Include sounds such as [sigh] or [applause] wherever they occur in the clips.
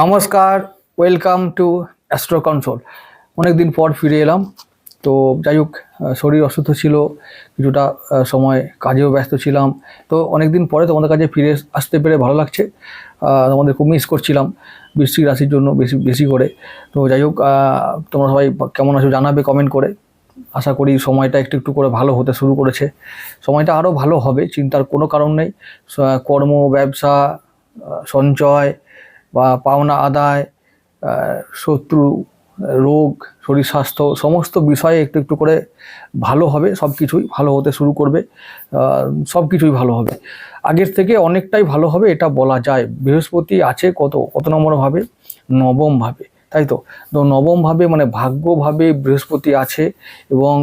নমস্কার welcome to astro console অনেক দিন পর ফিরে এলাম। তো যাই হোক শরীর অসুস্থ ছিল, কিছুটা সময় কাজেও ব্যস্ত ছিলাম। তো অনেক দিন পরে তোমাদের কাছে ফিরে আসতে পেরে ভালো লাগছে। তোমাদের খুব মিস করছিলাম বৃষ্টি রাশির জন্য বেশি বেশি করে। তো যাই হোক তোমরা সবাই কেমন আছো জানাবে কমেন্ট করে। আশা করি সময়টা একটু একটু করে ভালো হতে শুরু করেছে। সময়টা আরও ভালো হবে, চিন্তার কোনো কারণ নেই। কর্ম, ব্যবসা সঞ্চয় বা পাওনা আদায় শত্রু, রোগ, শরীর স্বাস্থ্য, সমস্ত বিষয়ে একটু একটু করে ভালো হবে সব কিছুই, ভালো হতে শুরু করবে সব কিছুই ভালো হবে। আগের থেকে অনেকটাই ভালো হবে এটা বলা যায়। বৃহস্পতি আছে কত? কত নম্বর ভাবে? নবম ভাবে, তাই তো? তো নবম ভাবে মানে ভাগ্যভাবে বৃহস্পতি আছে এবং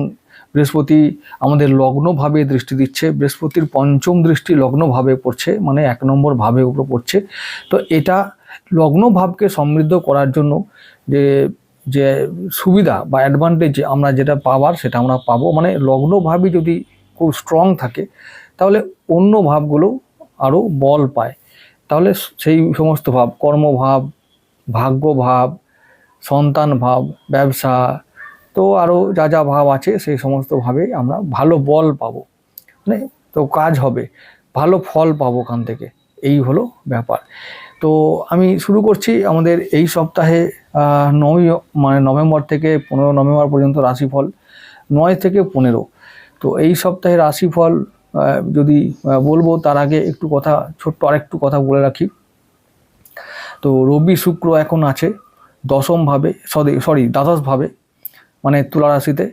বৃহস্পতি আমাদের লগ্নভাবে দৃষ্টি দিচ্ছে, বৃহস্পতির পঞ্চম দৃষ্টি লগ্নভাবে পড়ছে মানে এক নম্বর ভাবে উপর পড়ছে। তো এটা লগ্ন ভাবকে সমৃদ্ধ করার জন্য যে যে সুবিধা বা অ্যাডভান্টেজ আমরা যেটা পাওয়ার সেটা আমরা পাবো। মানে লগ্ন ভাবই যদি খুব স্ট্রং থাকে, তাহলে অন্য ভাবগুলো আরও বল পায়। তাহলে সেই সমস্ত ভাব, কর্মভাব ভাগ্য ভাব সন্তান ভাব ব্যবসা, তো আরও যা যা ভাব আছে সেই সমস্ত ভাবে আমরা ভালো বল পাবো। মানে তো কাজ হবে, ভালো ফল পাবো ওখান থেকে। এই হলো ব্যাপার। তো আমি শুরু করছি আমাদের এই সপ্তাহে নয় মানে নভেম্বর থেকে পনেরো নভেম্বর পর্যন্ত রাশিফল, নয় থেকে পনেরো। তো এই সপ্তাহে রাশিফল যদি বলব তার আগে একটু কথা, ছোট্ট আরেকটু কথা বলে রাখি। তো রবি শুক্র এখন আছে দশমভাবে সরি সরি দ্বাদশভাবে মানে তুলা রাশিতে।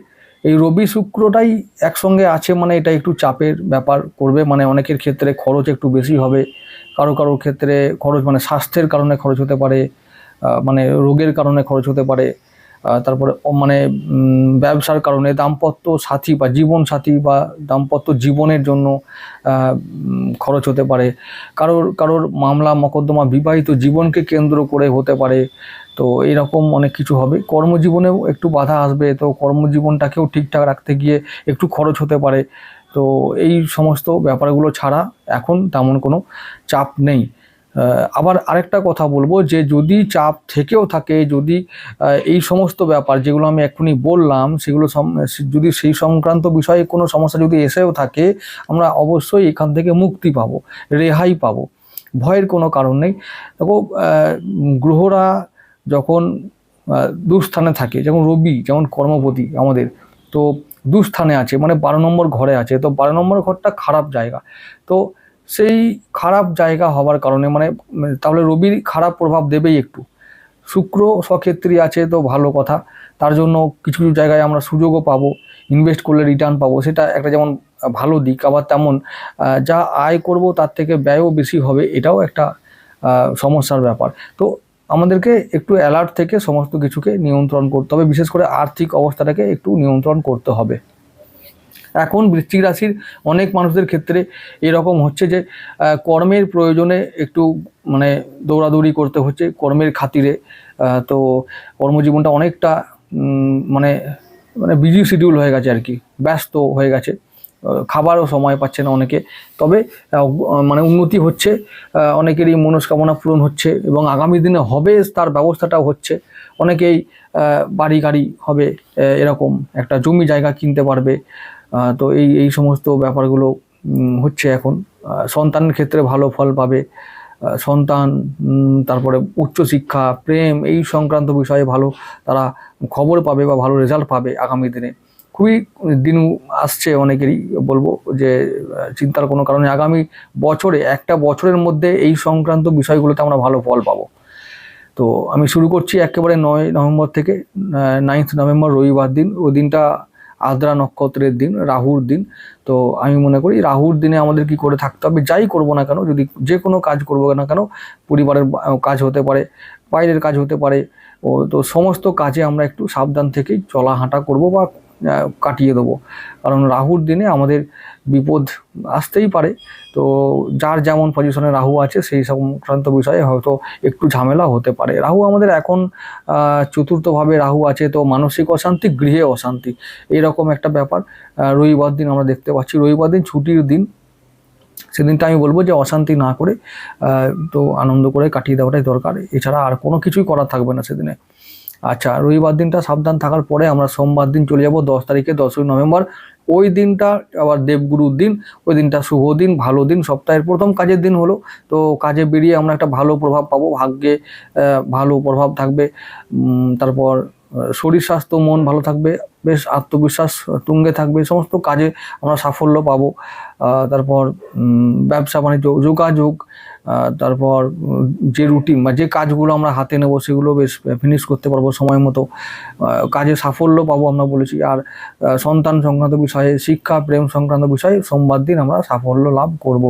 এই রবি শুক্রটাই একসঙ্গে আছে মানে এটা একটু চাপের ব্যাপার করবে মানে অনেকের ক্ষেত্রে খরচ একটু বেশি হবে কারও কারোর ক্ষেত্রে খরচ মানে স্বাস্থ্যের কারণে খরচ হতে পারে মানে রোগের কারণে খরচ হতে পারে তারপরে মানে ব্যবসার কারণে দাম্পত্য সাথী বা জীবন সাথী বা দাম্পত্য জীবনের জন্য খরচ হতে পারে। কারোর কারোর মামলা, মকদ্দমা বিবাহিত জীবনকে কেন্দ্র করে হতে পারে। তো এরকম অনেক কিছু হবে। কর্মজীবনেও একটু বাধা আসবে, তো কর্মজীবনটাকেও ঠিকঠাক রাখতে গিয়ে একটু খরচ হতে পারে। তো এই সমস্ত ব্যাপারগুলো ছাড়া এখন তেমন কোনো চাপ নেই। আবার আরেকটা কথা বলব যে যদি চাপ থেকেও থাকে, যদি এই সমস্ত ব্যাপার যেগুলো আমি এক্ষুনি বললাম, সেগুলো যদি সেই সংক্রান্ত বিষয়ে কোনো সমস্যা যদি এসেও থাকে, আমরা অবশ্যই এখান থেকে মুক্তি পাবো, রেহাই পাবো। ভয়ের কোনো কারণ নেই। দেখো গ্রহরা যখন দুস্থানে থাকে, যেমন রবি, যেমন কর্মপতি আমাদের, তো দুস্থানে আছে মানে বারো নম্বর ঘরে আছে। তো বারো নম্বর ঘরটা খারাপ জায়গা। তো সেই খারাপ জায়গা হওয়ার কারণে মানে তাহলে রবির খারাপ প্রভাব দেবেই একটু। শুক্র সক্ষেত্রী আছে তো ভালো কথা। তার জন্য কিছু কিছু জায়গায় আমরা সুযোগও পাবো ইনভেস্ট করলে রিটার্ন পাবো। সেটা একটা যেমন ভালো দিক, আবার তেমন যা আয় করব তার থেকে ব্যয়ও বেশি হবে, এটাও একটা সমস্যার ব্যাপার। তো আমাদেরকে একটু অ্যালার্ট থেকে সমস্ত কিছুকে নিয়ন্ত্রণ করতে হবে। বিশেষ করে আর্থিক অবস্থাটাকে একটু নিয়ন্ত্রণ করতে হবে। এখন বৃশ্চিক রাশির অনেক মানুষদের ক্ষেত্রে এরকম হচ্ছে যে কর্মের প্রয়োজনে একটু মানে দৌড়াদৌড়ি করতে হচ্ছে কর্মের খাতিরে। তো কর্মজীবনটা অনেকটা মানে মানে বিজি শিডিউল হয়ে গেছে আর কি। ব্যস্ত হয়ে গেছে। খাবারও সময় পাচ্ছে না অনেকে। তবে মানে উন্নতি হচ্ছে অনেকেরই মনস্কামনা পূরণ হচ্ছে এবং আগামী দিনে হবে তার ব্যবস্থাটাও হচ্ছে। অনেকেই বাড়ি গাড়ি হবে এরকম একটা জমি জায়গা কিনতে পারবে। তো এই এই সমস্ত ব্যাপারগুলো হচ্ছে এখন। সন্তানের ক্ষেত্রে ভালো ফল পাবে। সন্তান তারপরে উচ্চশিক্ষা, প্রেম, এই সংক্রান্ত বিষয়ে ভালো তারা খবর পাবে বা ভালো রেজাল্ট পাবে আগামী দিনে। খুবই দিন আসছে অনেকেরই বলব যে চিন্তার কোনো কারণে আগামী বছরে, একটা বছরের মধ্যে এই সংক্রান্ত বিষয়গুলোতে আমরা ভালো ফল পাবো। তো আমি শুরু করছি একেবারে নয় নভেম্বর থেকে নাইন্থ নভেম্বর রবিবার দিন ওই দিনটা আদ্রা নক্ষত্রের দিন, রাহুর দিন। তো আমি মনে করি রাহুর দিনে আমাদের কি করে থাকতে হবে, যাই করব না কেন, যদি যে কোনো কাজ করব না কেন, পরিবারের কাজ হতে পারে, বাইরের কাজ হতে পারে, ও তো সমস্ত কাজে আমরা একটু সাবধান থেকেই চলা হাঁটা করব বা কাটিয়ে দেবো। কারণ রাহুর দিনে আমাদের বিপদ আসতেই পারে। তো যার যেমন পজিশনে রাহু আছে, সেই সংক্রান্ত বিষয়ে হয়তো একটু ঝামেলা হতে পারে। রাহু আমাদের এখন চতুর্থভাবে রাহু আছে, তো মানসিক অশান্তি, গৃহে অশান্তি এরকম একটা ব্যাপার। রবিবার দিন আমরা দেখতে পাচ্ছি, রবিবার দিন ছুটির দিন, সেদিনটা আমি বলব যে অশান্তি না করে তো আনন্দ করে কাটিয়ে দেওয়াটাই দরকার। এছাড়া আর কোনো কিছুই করার থাকবে না সেদিনে। আচ্ছা রবিবার দিনটা সাবধান থাকার পরে আমরা সোমবার দিন চলে যাব, দশ তারিখে দশই নভেম্বর। ওই দিনটা আবার দেবগুরুর দিন, ওই দিনটা শুভ দিন, ভালো দিন, সপ্তাহের প্রথম কাজের দিন হলো। তো কাজে বেরিয়ে আমরা একটা ভালো প্রভাব পাবো, ভাগ্যে ভালো প্রভাব থাকবে। তারপর শরীর স্বাস্থ্য, মন ভালো থাকবে, বেশ আত্মবিশ্বাস তুঙ্গে থাকবে, সমস্ত কাজে আমরা সাফল্য পাবো। তারপর ব্যবসা বাণিজ্য, যোগাযোগ তারপর যে রুটিন বা যে কাজগুলো আমরা হাতে নেব সেগুলো বেশ ফিনিশ করতে পারব সময় মতো। কাজে সাফল্য পাবো আমরা বলেছি। আর সন্তান সংক্রান্ত বিষয়ে, শিক্ষা, প্রেম সংক্রান্ত বিষয়ে সোমবার দিন আমরা সাফল্য লাভ করব।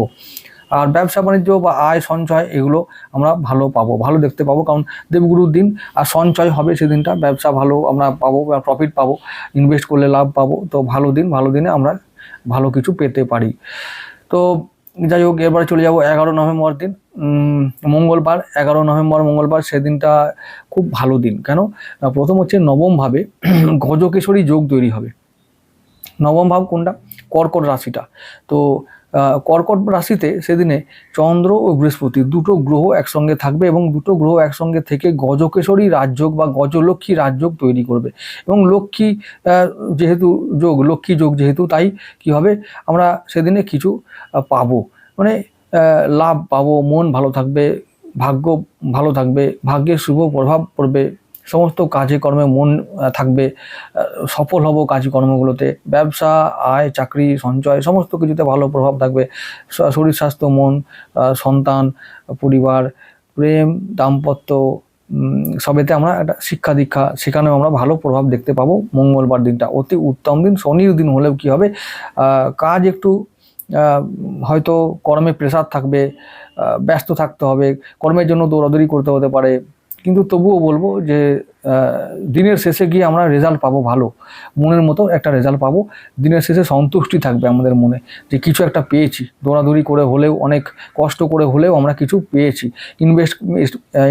আর ব্যবসা বাণিজ্য বা আয় সঞ্চয় এগুলো আমরা ভালো পাবো, ভালো দেখতে পাবো। কারণ দেবগুরুর দিন আর সঞ্চয় হবে সেদিনটা। ব্যবসা ভালো আমরা পাবো বা প্রফিট পাবো ইনভেস্ট করলে লাভ পাবো। তো ভালো দিন, ভালো দিনে আমরা ভালো কিছু পেতে পারি। তো যাই হোক এরপরে চলে যাব এগারো নভেম্বর দিন। মঙ্গলবার, এগারো নভেম্বর, মঙ্গলবার সেদিনটা খুব ভালো দিন। কেন? প্রথম হচ্ছে নবমভাবে [clears throat] গজকেশরী যোগ তৈরি হবে। নবম ভাব কোনটা? কর্কট রাশিটা। তো কর্কট রাশিতে সেদিনে চন্দ্র ও বৃহস্পতি দুটো গ্রহ একসঙ্গে থাকবে এবং দুটো গ্রহ একসঙ্গে থেকে গজকেশরী রাজযোগ বা গজলক্ষ্মী রাজযোগ তৈরি করবে। এবং লক্ষ্মী যেহেতু যোগ, লক্ষ্মী যোগ যেহেতু, তাই কি হবে? আমরা সেদিনে কিছু পাবো। মানে লাভ পাবো, মন ভালো থাকবে, ভাগ্য ভালো থাকবে ভাগ্যের শুভ প্রভাব পড়বে। সমস্ত কাজে কর্মে মন থাকবে সফল হব কাজকর্মগুলোতে। ব্যবসা, আয়, চাকরি, সঞ্চয়, সমস্ত কিছুতে ভালো প্রভাব থাকবে। শরীর, স্বাস্থ্য, মন সন্তান, পরিবার, প্রেম, দাম্পত্য সবেতে আমরা একটা শিক্ষা দীক্ষা, সেখানেও আমরা ভালো প্রভাব দেখতে পাবো মঙ্গলবার দিনটা। অতি উত্তম দিন, শনির দিন হলেও কি হবে? কাজ একটু হয়তো কর্মে প্রেশার থাকবে ব্যস্ত থাকতে হবে, কর্মের জন্য দৌড়াদৌড়ি করতে হতে পারে। কিন্তু তবুও বলব যে দিনের শেষে গিয়ে আমরা রেজাল্ট পাবো ভালো। মনের মতো একটা রেজাল্ট পাবো। দিনের শেষে সন্তুষ্টি থাকবে আমাদের মনে যে কিছু একটা পেয়েছি। দৌড়াদৌড়ি করে হলেও, অনেক কষ্ট করে হলেও আমরা কিছু পেয়েছি। ইনভেস্ট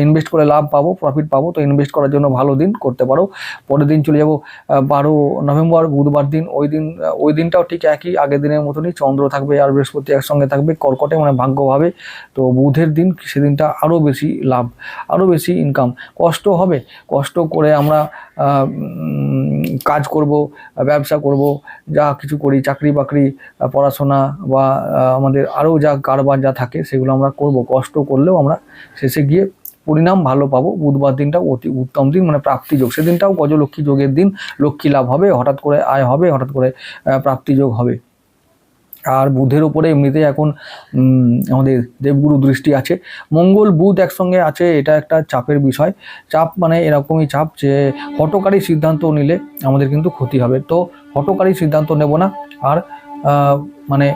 ইনভেস্ট করে লাভ পাবো প্রফিট পাবো। তো ইনভেস্ট করার জন্য ভালো দিন করতে পারো। পরের দিন চলে যাব বারো নভেম্বর, বুধবার দিন। ওই দিন ওই দিনটাও ঠিক একই। আগের দিনের মতনই চন্দ্র থাকবে আর বৃহস্পতি একসঙ্গে থাকবে কর্কটে মানে ভাগ্যভাবে। তো বুধের দিন, সেদিনটা আরও বেশি লাভ, আরও বেশি ইনকাম কষ্ট হবে, কষ্ট করে আমরা কাজ করব ব্যবসা করব যা কিছু করি চাকরি বাকরি পড়াশোনা বা আমাদের আরও যা কারবার যা থাকে সেগুলো আমরা করব। কষ্ট করলেও আমরা শেষে গিয়ে পরিণাম ভালো পাবো। বুধবার দিনটা অতি উত্তম দিন মানে প্রাপ্তি যোগ। সেদিনটাও গজলক্ষ্মী যোগের দিন লক্ষ্মী লাভ হবে হঠাৎ করে আয় হবে হঠাৎ করে আহ, প্রাপ্তি যোগ হবে। আর বুধের ওপরে এমনিতে এখন আমাদের দেবগুরু দৃষ্টি আছে। মঙ্গল, বুধ একসঙ্গে আছে, এটা একটা চাপের বিষয়। চাপ মানে এরকমই চাপ যে হটকারী সিদ্ধান্ত নিলে আমাদের কিন্তু ক্ষতি হবে। তো হটকারী সিদ্ধান্ত নেব না। আর মানে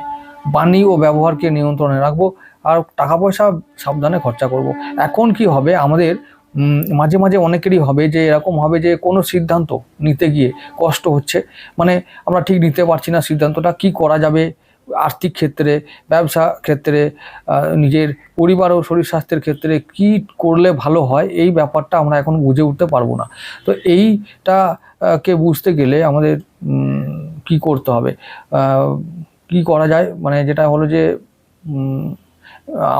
বাণী ও ব্যবহারকে নিয়ন্ত্রণে রাখব। আর টাকা পয়সা সাবধানে খরচা করব। এখন কি হবে? আমাদের মাঝে মাঝে অনেকেরই হবে যে এরকম হবে যে কোনো সিদ্ধান্ত নিতে গিয়ে কষ্ট হচ্ছে। মানে আমরা ঠিক নিতে পারছি না সিদ্ধান্তটা, কি করা যাবে? আর্থিক ক্ষেত্রে, ব্যবসা ক্ষেত্রে নিজের পরিবার ও শরীর স্বাস্থ্যের ক্ষেত্রে কি করলে ভালো হয়, এই ব্যাপারটা আমরা এখন বুঝে উঠতে পারব না। তো এইটা কে বুঝতে গেলে আমাদের কি করতে হবে? কি করা যায়? মানে যেটা হলো যে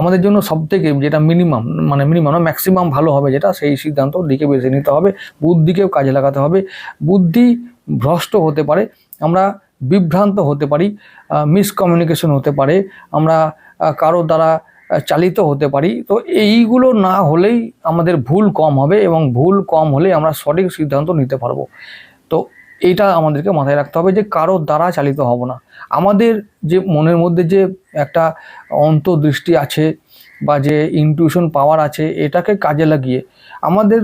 আমাদের জন্য সব থেকে যেটা মিনিমাম মানে মিনিমাম না ম্যাক্সিমাম ভালো হবে যেটা, সেই সিদ্ধান্ত দিকে বেছে নিতে হবে। বুদ্ধিকেও কাজে লাগাতে হবে। বুদ্ধি ভ্রষ্ট হতে পারে। আমরা বিভ্রান্ত হতে পারি মিসকমিউনিকেশন হতে পারে, আমরা কারও দ্বারা চালিত হতে পারি। তো এইগুলো না হলেই আমাদের ভুল কম হবে এবং ভুল কম হলে আমরা সঠিক সিদ্ধান্ত নিতে পারব। তো এইটা আমাদেরকে মাথায় রাখতে হবে যে কারও দ্বারা চালিত হব না। আমাদের যে মনের মধ্যে যে একটা অন্তর্দৃষ্টি আছে বা যে ইনটিউশন পাওয়ার আছে, এটাকে কাজে লাগিয়ে আমাদের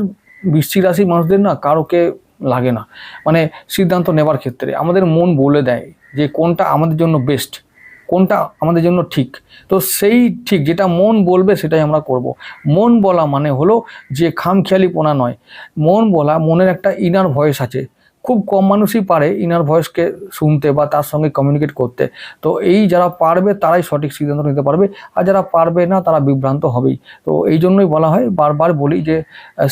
বৃশ্চিক রাশির মানুষদের না কারোকে লাগে না। মানে সিদ্ধান্ত নেবার ক্ষেত্রে আমাদের মন বলে দেয় যে কোনটা আমাদের জন্য বেস্ট কোনটা আমাদের জন্য ঠিক। তো সেই ঠিক যেটা মন বলবে সেটাই আমরা করব। মন বলা মানে হলো যে খামখেয়ালিপোনা নয়। মন বলা, মনের একটা ইনার ভয়েস আছে। খুব কম মানুষই পারে ইনার ভয়েসকে শুনতে বা তার সঙ্গে কমিউনিকেট করতে। তো এই যারা পারবে, তারাই সঠিক সিদ্ধান্ত নিতে পারবে। আর যারা পারবে না, তারা বিভ্রান্ত হবেই। তো এই জন্যই বলা হয়, বারবার বলি যে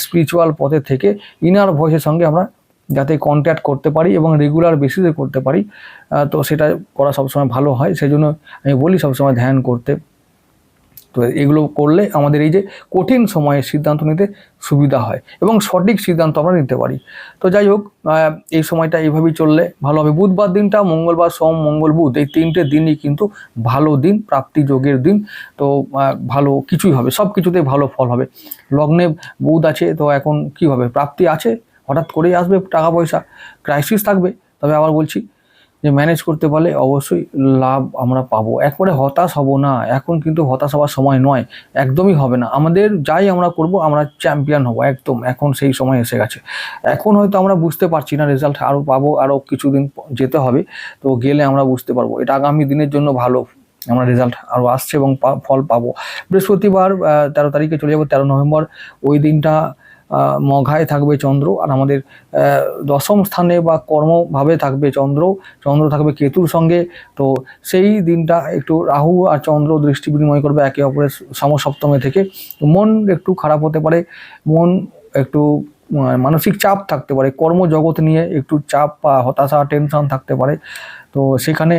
স্পিরিচুয়াল পথে থেকে ইনার ভয়েসের সঙ্গে আমরা যাতে কন্ট্যাক্ট করতে পারি এবং রেগুলার বেসিসে করতে পারি তো সেটা করা সবসময় ভালো হয়। সেই জন্য আমি বলি সবসময় ধ্যান করতে। তো এগুলো করলে আমাদের এই যে কঠিন সময়ে সিদ্ধান্ত নিতে সুবিধা হয় এবং সঠিক সিদ্ধান্ত আমরা নিতে পারি। তো যাই হোক এই সময়টা এইভাবেই চললে ভালো হবে। বুধবার দিনটা, মঙ্গলবার, সোম, মঙ্গল, বুধ এই তিনটে দিনই কিন্তু ভালো দিন, প্রাপ্তি যোগের দিন। তো ভালো কিছুই হবে, সব কিছুতেই ভালো ফল হবে। লগ্নে বুধ আছে, তো এখন কি হবে? প্রাপ্তি আছে, হঠাৎ করেই আসবে টাকা পয়সা। ক্রাইসিস থাকবে, তবে আবার বলছি যে ম্যানেজ করতে পারলে অবশ্যই লাভ আমরা পাবো। একবারে হতাশ হব না। এখন কিন্তু হতাশ হওয়ার সময় নয়। একদমই হবে না। আমাদের যাই আমরা করব, আমরা চ্যাম্পিয়ন হব একদম। এখন সেই সময় এসে গেছে। এখন হয়তো আমরা বুঝতে পারছি না রেজাল্ট আরও পাবো আরও কিছুদিন যেতে হবে। তো গেলে আমরা বুঝতে পারব। এটা আগামী দিনের জন্য ভালো। আমরা রেজাল্ট আরও আসছে এবং ফল পাবো। বৃহস্পতিবার তেরো তারিখে চলে যাব, তেরো নভেম্বর। ওই দিনটা মঘায় থাকবে চন্দ্র আর আমাদের দশম স্থানে বা কর্মভাবে থাকবে চন্দ্র। চন্দ্র থাকবে কেতুর সঙ্গে। তো সেই দিনটা একটু রাহু আর চন্দ্র দৃষ্টি বিনিময় করবে একে অপরের সমসপ্তমে থেকে। মন একটু খারাপ হতে পারে। মন একটু মানসিক চাপ থাকতে পারে। কর্মজগৎ নিয়ে একটু চাপ বা হতাশা টেনশন থাকতে পারে। তো সেখানে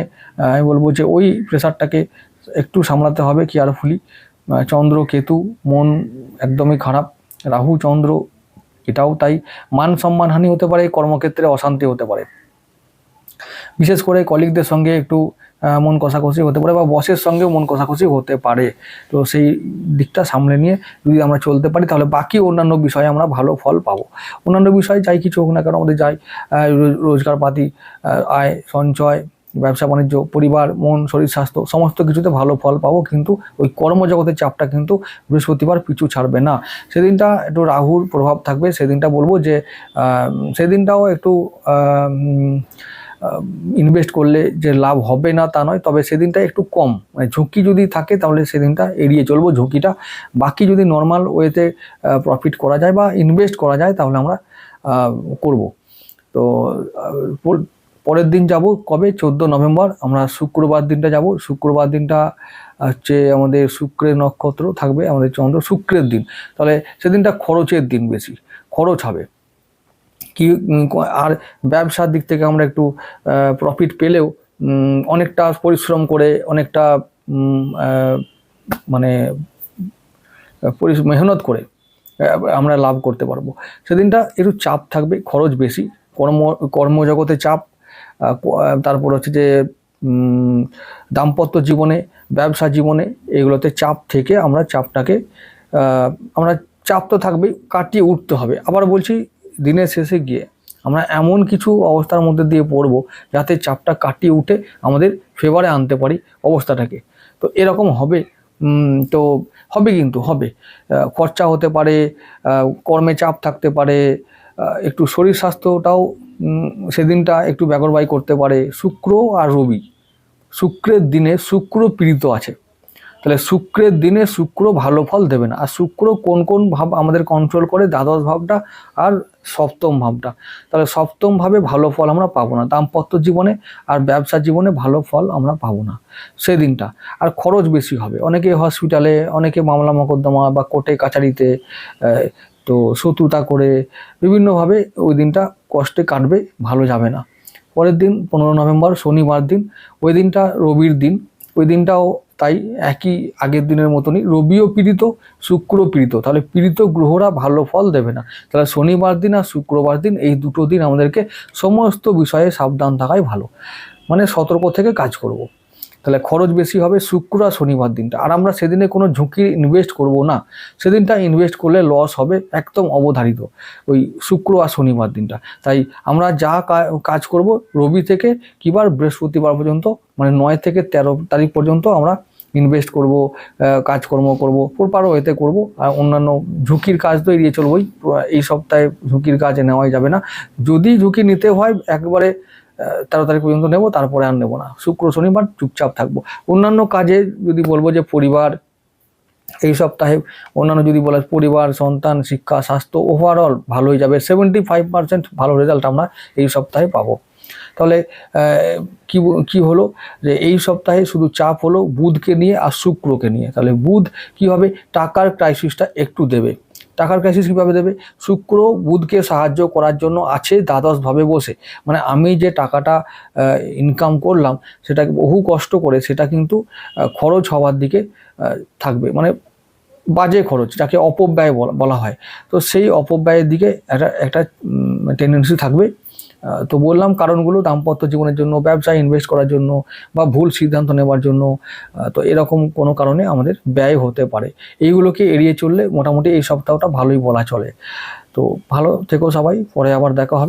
আমি বলব যে ওই প্রেশারটাকে একটু সামলাতে হবে কেয়ারফুলি চন্দ্র, কেতু, মন একদমই খারাপ। রাহু, চন্দ্র, এটাও তাই। মান সম্মানহানি হতে পারে, কর্মক্ষেত্রে অশান্তি হতে পারে। বিশেষ করে কলিগদের সঙ্গে একটু মন কষাকষি হতে পারে বা বসের সঙ্গেও মন কষাকষি হতে পারে। তো সেই দিকটা সামলে নিয়ে যদি আমরা চলতে পারি, তাহলে বাকি অন্যান্য বিষয়ে আমরা ভালো ফল পাবো। অন্যান্য বিষয় যাই কিছু হোক না কেন, আমাদের যাই রোজগারপাতি আয়, সঞ্চয় ব্যবসা, বাণিজ্য, পরিবার, মন, শরীর, স্বাস্থ্য, সমস্ত কিছুতে ভালো ফল পাবো, কিন্তু ওই কর্মজগতের চাপটা কিন্তু বৃহস্পতিবার পিছু ছাড়বে না। সেদিনটা একটু রাহুর প্রভাব থাকবে, সেদিনটা বলব যে সেদিনটাও একটু ইনভেস্ট করলে যে লাভ হবে না তা নয়, তবে সেদিনটা একটু কম। মানে ঝুঁকি যদি থাকে, তাহলে সেদিনটা এড়িয়ে চলবো ঝুঁকিটা। বাকি যদি নর্মাল ওয়েতে প্রফিট করা যায় বা ইনভেস্ট করা যায়, তাহলে আমরা করব। তো পরের দিন যাব কবে? চোদ্দ নভেম্বর। আমরা শুক্রবার দিনটা যাব। শুক্রবার দিনটা হচ্ছে আমাদের শুক্রের নক্ষত্র থাকবে, আমাদের চন্দ্র শুক্রের দিন। তাহলে সেদিনটা খরচের দিন বেশি। খরচ হবে। কি, আর ব্যবসার দিক থেকে আমরা একটু প্রফিট পেলেও অনেকটা পরিশ্রম করে, অনেকটা মানে মেহনত করে আমরা লাভ করতে পারব। সেদিনটা একটু চাপ থাকবে, খরচ বেশি। কর্ম, কর্মজগতে চাপ। তারপর হচ্ছে যে দাম্পত্য জীবনে, ব্যবসা জীবনে এগুলোতে চাপ থেকে আমরা চাপটাকে আমরা চাপ তো থাকবেই, কাটিয়ে উঠতে হবে। আবার বলছি, দিনের শেষে গিয়ে আমরা এমন কিছু অবস্থার মধ্যে দিয়ে পড়ব যাতে চাপটা কাটিয়ে উঠে আমাদের ফেভারে আনতে পারি অবস্থাটাকে। তো এরকম হবে তো হবে কিন্তু, হবে। খরচা হতে পারে কর্মে চাপ থাকতে পারে একটু শরীর স্বাস্থ্যটাও সেদিনটা একটু ব্যাগরবাই করতে পারে। শুক্র আর রবি। শুক্রের দিনে শুক্র পীড়িত আছে। তাহলে শুক্রের দিনে শুক্র ভালো ফল দেবে না। আর শুক্র কোন কোন ভাব আমাদের কন্ট্রোল করে? দ্বাদশ ভাবটা আর সপ্তম ভাবটা। তাহলে সপ্তম ভাবে ভালো ফল আমরা পাবো না। দাম্পত্য জীবনে আর ব্যবসা জীবনে ভালো ফল আমরা পাবো না। সেদিনটা। আর খরচ বেশি হবে। অনেকে হসপিটালে অনেকে মামলা মোকদ্দমা বা কোর্টে কাছারিতে তো শত্রুতা করে বিভিন্নভাবে ওই দিনটা কষ্টে কাটবে, ভালো যাবে না। পরের দিন, পনেরো নভেম্বর, শনিবার দিন, ওই দিনটা রবির দিন। ওই দিনটাও তাই একই আগের দিনের মতনই। রবিও পীড়িত শুক্র পীড়িত। তাহলে পীড়িত গ্রহরা ভালো ফল দেবে না। তাহলে শনিবার দিন আর শুক্রবার দিন, এই দুটো দিন আমাদেরকে সমস্ত বিষয়ে সাবধান থাকাই ভালো। মানে সতর্ক থেকে কাজ করব। তাহলে খরচ বেশি হবে শুক্র আর শনিবার দিনটা। আর আমরা সেদিনে কোনো ঝুঁকি ইনভেস্ট করব না। সেদিনটা ইনভেস্ট করলে লস হবে একদম অবধারিত ওই শুক্র আর শনিবার দিনটা। তাই আমরা যা কাজ করব রবি থেকে কিবার বৃহস্পতিবার পর্যন্ত মানে নয় থেকে তেরো তারিখ পর্যন্ত আমরা ইনভেস্ট করব কাজকর্ম করব, প্রপারও এতে করব। আর অন্যান্য ঝুঁকির কাজ তো এড়িয়ে চলবই। এই সপ্তাহে ঝুঁকির কাজ নেওয়াই যাবে না। যদি ঝুঁকি নিতে হয়, একবারে তেরো তারিখ পর্যন্ত নেব, তারপরে আর নেব না। শুক্র শনিবার চুপচাপ থাকব। অন্যান্য কাজে যদি বলব যে পরিবার, এই সপ্তাহে অন্যান্য যদি বলা পরিবার, সন্তান, শিক্ষা, স্বাস্থ্য ওভারঅল ভালোই যাবে। সেভেন্টি ফাইভ পার্সেন্ট ভালো রেজাল্ট আমরা এই সপ্তাহে পাবো। তাহলে কি কি হলো? যে এই সপ্তাহে শুধু চাপ হলো বুধকে নিয়ে আর শুক্রকে নিয়ে। তাহলে বুধ কি হবে? টাকার ক্রাইসিসটা একটু দেবে। টাকার ক্রাইসিস কীভাবে দেবে? শুক্র, বুধকে সাহায্য করার জন্য আছে দ্বাদশভাবে বসে। মানে আমি যে টাকাটা ইনকাম করলাম সেটা বহু কষ্ট করে সেটা কিন্তু খরচ হওয়ার দিকে থাকবে। মানে বাজে খরচ, যাকে অপব্যয় বলা- হয়। তো সেই অপব্যয়ের দিকে একটা একটা টেন্ডেন্সি থাকবে। তো বললাম কারণগুলো, দাম্পত্য জীবনের জন্য ব্যবসায় ইনভেস্ট করার জন্য বা ভুল সিদ্ধান্ত নেওয়ার জন্য তো এরকম কোনো কারণে আমাদের ব্যয় হতে পারে। এইগুলোকে এড়িয়ে চললে মোটামুটি এই সপ্তাহটা ভালোই বলা চলে। তো ভালো থেকো সবাই, পরে আবার দেখা হবে।